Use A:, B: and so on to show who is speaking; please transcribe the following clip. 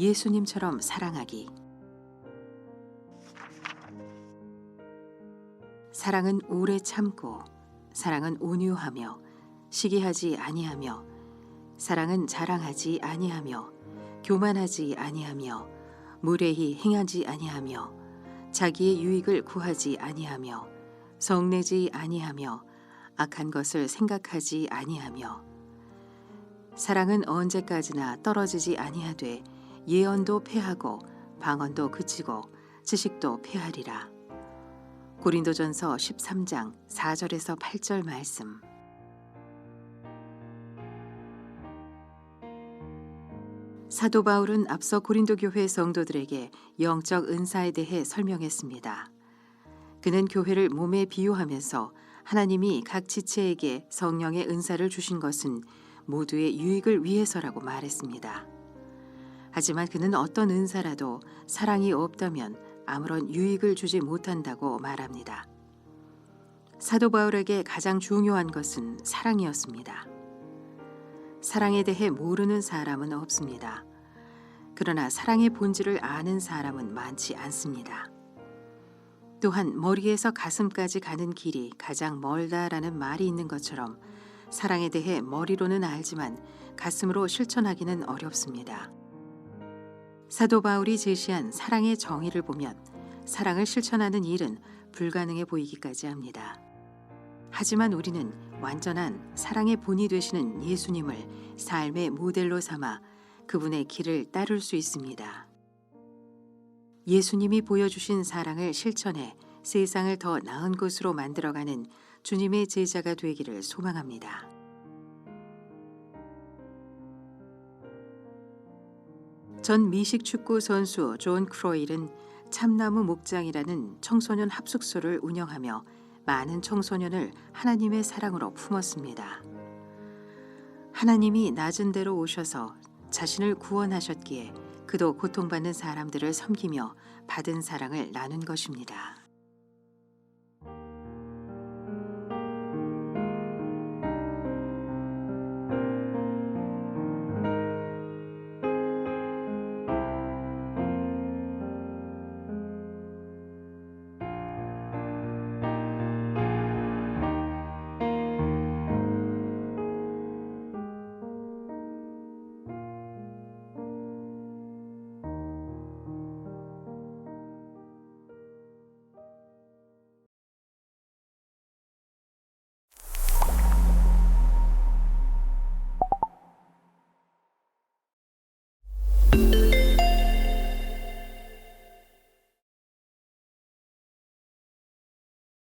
A: 예수님처럼 사랑하기. 사랑은 오래 참고, 사랑은 온유하며, 시기하지 아니하며, 사랑은 자랑하지 아니하며, 교만하지 아니하며, 무례히 행하지 아니하며, 자기의 유익을 구하지 아니하며, 성내지 아니하며, 악한 것을 생각하지 아니하며, 사랑은 언제까지나 떨어지지 아니하되 예언도 패하고 방언도 그치고 지식도 패하리라. 고린도전서 13장 4절에서 8절 말씀. 사도 바울은 앞서 고린도 교회 성도들에게 영적 은사에 대해 설명했습니다. 그는 교회를 몸에 비유하면서 하나님이 각 지체에게 성령의 은사를 주신 것은 모두의 유익을 위해서라고 말했습니다. 하지만 그는 어떤 은사라도 사랑이 없다면 아무런 유익을 주지 못한다고 말합니다. 사도 바울에게 가장 중요한 것은 사랑이었습니다. 사랑에 대해 모르는 사람은 없습니다. 그러나 사랑의 본질을 아는 사람은 많지 않습니다. 또한 머리에서 가슴까지 가는 길이 가장 멀다라는 말이 있는 것처럼 사랑에 대해 머리로는 알지만 가슴으로 실천하기는 어렵습니다. 사도 바울이 제시한 사랑의 정의를 보면 사랑을 실천하는 일은 불가능해 보이기까지 합니다. 하지만 우리는 완전한 사랑의 본이 되시는 예수님을 삶의 모델로 삼아 그분의 길을 따를 수 있습니다. 예수님이 보여주신 사랑을 실천해 세상을 더 나은 곳으로 만들어가는 주님의 제자가 되기를 소망합니다. 전 미식 축구 선수 존 크로일은 참나무 목장이라는 청소년 합숙소를 운영하며 많은 청소년을 하나님의 사랑으로 품었습니다. 하나님이 낮은 데로 오셔서 자신을 구원하셨기에 그도 고통받는 사람들을 섬기며 받은 사랑을 나눈 것입니다.